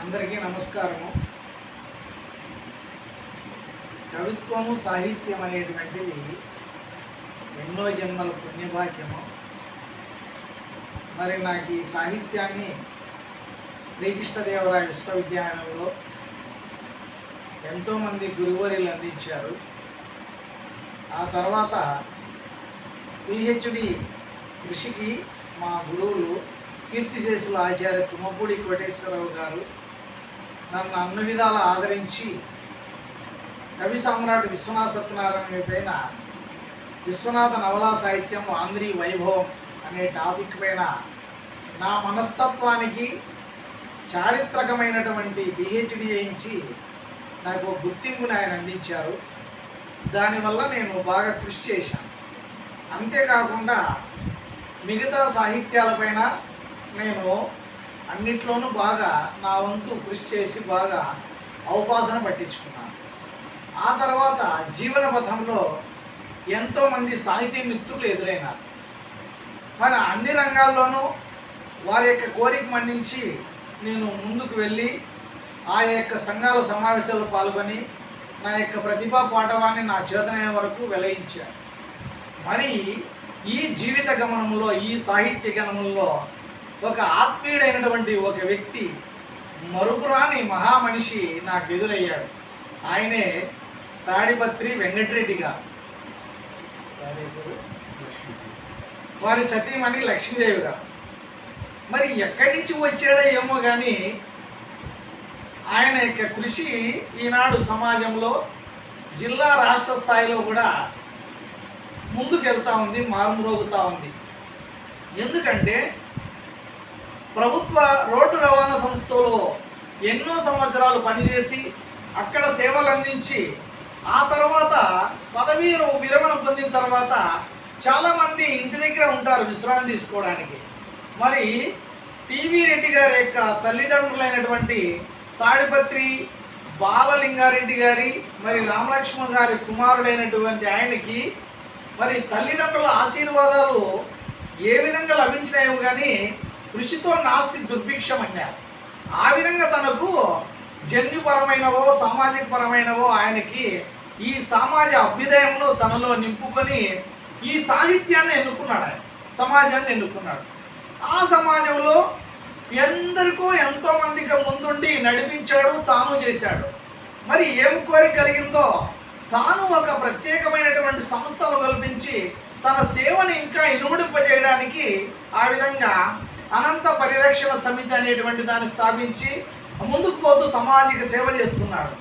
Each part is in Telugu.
అందరికీ నమస్కారము. కవిత్వము సాహిత్యం అనేటువంటిది ఎన్నో జన్మల పుణ్యభాగ్యము. మరి నాకు ఈ సాహిత్యాన్ని శ్రీకృష్ణదేవరాయ విశ్వవిద్యాలయంలో ఎంతోమంది గురువరిలు అందించారు. ఆ తర్వాత పిహెచ్డి కృషికి మా గురువులు కీర్తిశేషుల ఆచార్య తుమ్మపూడి కోటేశ్వరరావు గారు నన్ను అన్ని విధాల ఆదరించి కవి సామ్రాట్ విశ్వనాథ సత్యనారాయణ పైన విశ్వనాథ నవలా సాహిత్యం ఆంధ్రీ వైభవం అనే టాపిక్ పైన నా మనస్తత్వానికి చారిత్రకమైనటువంటి పిహెచ్డి చేయించి నాకు ఒక గుర్తింపుని ఆయన అందించారు. దానివల్ల నేను బాగా కృషి చేశాను. అంతేకాకుండా మిగతా సాహిత్యాలపైన నేను అన్నిట్లోనూ బాగా నా వంతు కృషి చేసి బాగా అవపాసన పట్టించుకున్నాను. ఆ తర్వాత జీవన పథంలో ఎంతోమంది సాహితీ మిత్రులు ఎదురైనారు. మరి అన్ని రంగాల్లోనూ వారి యొక్క కోరిక మన్నించి నేను ముందుకు వెళ్ళి ఆ యొక్క సంఘాల సమావేశాల్లో పాల్గొని నా యొక్క ప్రతిభా పాఠవాన్ని నా చేతనయ్యే వరకు వెలయించాను. మరి ఈ జీవిత గమనంలో ఈ సాహిత్య గమనంలో ఒక ఆత్మీయుడైనటువంటి ఒక వ్యక్తి మరుపురాని మహామనిషి నాకు ఎదురయ్యాడు. ఆయనే తాడిపత్రి వెంకటరెడ్డి గారు వారి సతీమణి లక్ష్మీదేవి గారు మరి ఎక్కడి నుంచి వచ్చాడో ఏమో కానీ ఆయన యొక్క కృషి ఈనాడు సమాజంలో జిల్లా రాష్ట్ర స్థాయిలో కూడా ముందుకు వెళ్తా ఉంది మారుమ్రోగుతూ ఉంది. ఎందుకంటే ప్రభుత్వ రోడ్డు రవాణా సంస్థలో ఎన్నో సంవత్సరాలు పనిచేసి అక్కడ సేవలు అందించి ఆ తర్వాత పదవీ విరమణ పొందిన తర్వాత చాలామంది ఇంటి దగ్గర ఉంటారు విశ్రాంతి తీసుకోవడానికి. మరి టీవీ రెడ్డి గారి యొక్క తల్లిదండ్రులైనటువంటి తాడిపత్రి బాలలింగారెడ్డి గారి మరి రామలక్ష్మణ్ గారి కుమారుడైనటువంటి ఆయనకి మరి తల్లిదండ్రుల ఆశీర్వాదాలు ఏ విధంగా లభించినాయో కానీ కృషితో నాస్తి దుర్భిక్షం అన్నారు ఆ విధంగా తనకు జన్యుపరమైనవో సామాజిక పరమైనవో ఆయనకి ఈ సమాజ అభ్యుదయంలో తనలో నింపుకొని ఈ సాహిత్యాన్ని ఎన్నుకున్నాడు ఆయన సమాజాన్ని ఎన్నుకున్నాడు. ఆ సమాజంలో ఎందరికో ఎంతోమందికి ముందుండి నడిపించాడు తాను చేశాడు. మరి ఏం కోరిక కలిగిందో తాను ఒక ప్రత్యేకమైనటువంటి సంస్థను కల్పించి తన సేవను ఇంకా ఇనుమడింపజేయడానికి ఆ విధంగా అనంత పరిరక్షణ సమితి అనేటువంటి దాన్ని స్థాపించి ముందుకు పోతూ సామాజిక సేవ చేస్తున్నాడు.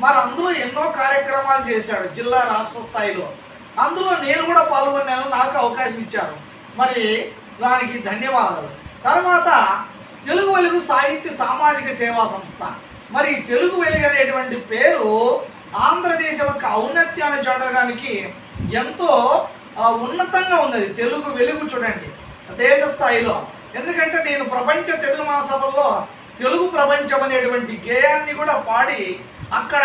మరి అందులో ఎన్నో కార్యక్రమాలు చేశాడు జిల్లా రాష్ట్ర స్థాయిలో. అందులో నేను కూడా పాల్గొన్నాను నాకు అవకాశం ఇచ్చారు. మరి దానికి ధన్యవాదాలు. తర్వాత తెలుగు వెలుగు సాహిత్య సామాజిక సేవా సంస్థ. మరి తెలుగు వెలుగు అనేటువంటి పేరు ఆంధ్రదేశం యొక్క ఔన్నత్యాన్ని చూడడానికి ఎంతో ఉన్నతంగా ఉన్నది. తెలుగు వెలుగు చూడండి. దేశ స్థాయిలో. ఎందుకంటే నేను ప్రపంచ తెలుగు మహాసభల్లో తెలుగు ప్రపంచం అనేటువంటి గేయాన్ని కూడా పాడి అక్కడ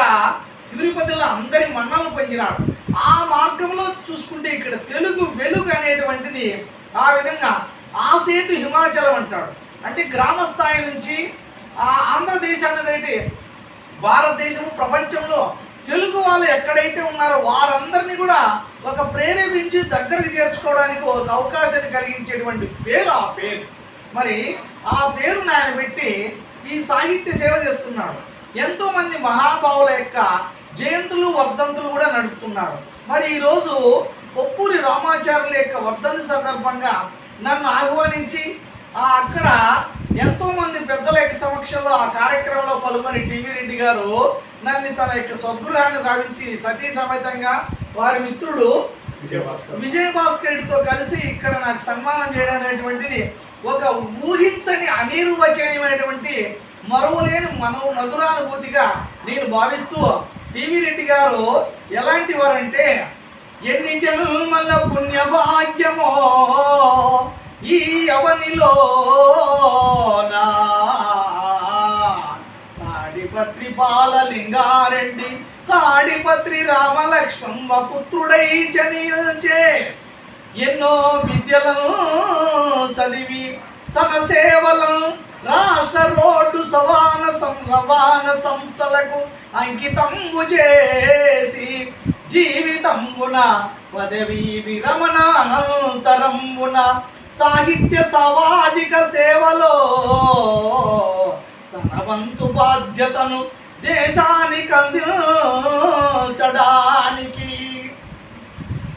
తిరుపతిలో అందరి మన్నలు పొందినాడు. ఆ మార్గంలో చూసుకుంటే ఇక్కడ తెలుగు వెలుగు అనేటువంటిది ఆ విధంగా ఆ సేతు హిమాచలం అంటాడు. అంటే గ్రామ స్థాయి నుంచి ఆ ఆంధ్రదేశాన్ని ఏంటి భారతదేశం ప్రపంచంలో తెలుగు వాళ్ళు ఎక్కడైతే ఉన్నారో వారందరినీ కూడా ఒక ప్రేరేపించి దగ్గరకు చేర్చుకోవడానికి ఒక అవకాశాన్ని కలిగించేటువంటి పేరు ఆ పేరు. మరి ఆ పేరును ఆయన పెట్టి ఈ సాహిత్య సేవ చేస్తున్నాడు. ఎంతోమంది మహానుభావుల యొక్క జయంతులు వర్ధంతులు కూడా నడుపుతున్నాడు. మరి ఈరోజు ఒప్పూరి రామాచార్యుల యొక్క వర్ధంతి సందర్భంగా నన్ను ఆహ్వానించి ఆ అక్కడ ఎంతోమంది పెద్దల యొక్క సమక్షంలో ఆ కార్యక్రమంలో పాల్గొని టీవీ రెడ్డి గారు నన్ను తన యొక్క స్వగృహాన్ని రావించి సతీ సమేతంగా వారి మిత్రుడు విజయ భాస్కర్ రెడ్డితో కలిసి ఇక్కడ నాకు సన్మానం చేయడం అనేటువంటిది ఒక ఊహించని అనిర్వచనీయమైనటువంటి మరువలేని మన మధురానుభూతిగా నేను భావిస్తూ టీవీ రెడ్డి గారు ఎలాంటి వారంటే ఎన్ని జన్మల పుణ్య భాగ్యమో ఈ అవనిలో తాడిపత్రి బాలలింగారెడ్డి కాడిపత్రి రామలక్ష్మమ్మ పుత్రుడై జనించే. ఎన్నో విద్యలను చదివి తన సేవలను రాష్ట్ర రోడ్డు సవాన సంరవాణ సంస్థలకు అంకితంబు చేసి జీవితంబున పదవీ విరమణ అనంతరంబున సాహిత్య సామాజిక సేవలో తన వంతు బాధ్యతను దేశానికి అందించడానికి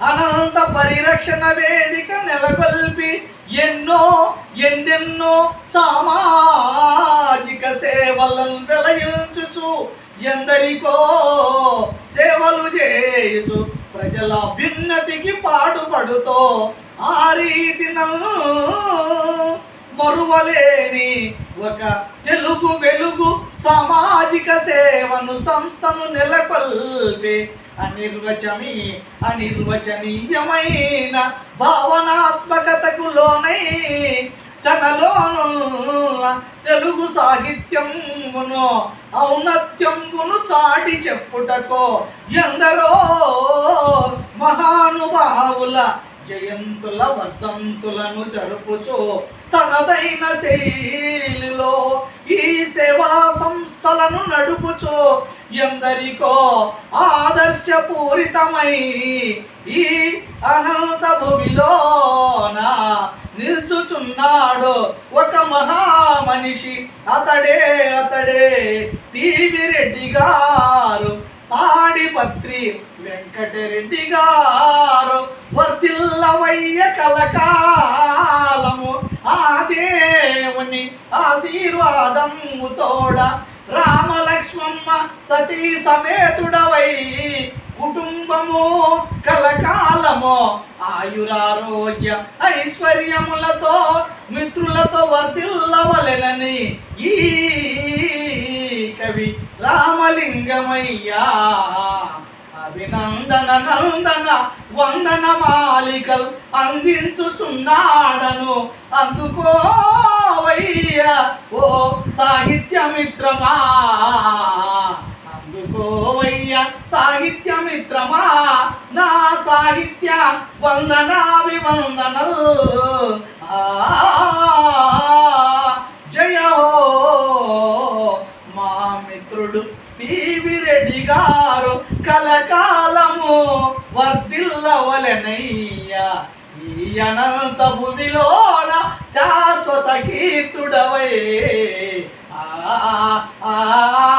అనంత పరిరక్షణ వేదిక నెలకొల్పి ఎన్నో ఎన్నెన్నో సామాజిక సేవలను వెలయించుచు ఎందరికో సేవలు చేయుచు ప్రజల అభ్యున్నతికి పాటుపడుతో ఆ రీతిన మరువలేని ఒక తెలుగు వెలుగు సామాజిక సేవను సంస్థను నెలకొల్పే అనిర్వచమి అనిర్వచనీయమైన భావనాత్మకతకు లోనై తనలోను తెలుగు సాహిత్యమును ఔన్నత్యంబును చాటి చెప్పుటకో ఎందరో మహానుభావుల జయంతుల వర్ధంతులను జరుపుచు. తనదైన శైలిలో ఈ సేవా సంస్థలను నడుపుచు. ఎందరికో ఆదర్శపూరితమై ఈ అనంత భూమిలోన నిల్చుచున్నాడు ఒక మహామనిషి. అతడే అతడే టీవీ రెడ్డి గారు. తాడిపత్రి వెంకటరెడ్డి గారు వర్తిల్లవయ్య కలకాలము. ఆ దేవుని ఆశీర్వాదం తోడ రామలక్ష్మమ్మ సతీ సమేతుడవై కుటుంబము కలకాలము. ఆయురారోగ్య ఐశ్వర్యములతో మిత్రులతో వర్ధిల్లవలెనని ఈ కవి రామలింగమయ్యా. అభినందన నందన వందన మాలికలు అందించుచున్నాడను. అందుకోవయ్యా ఓ సాహిత్య మిత్రమా అందుకోవయ్యా సాహిత్య మిత్రమా నా సాహిత్య వందనాభివందనల్. ఆ వర్ధిల్లవలెనయ్యా. ఈ అనంత భూమిలోన శాశ్వత కీర్తుడవై. ఆ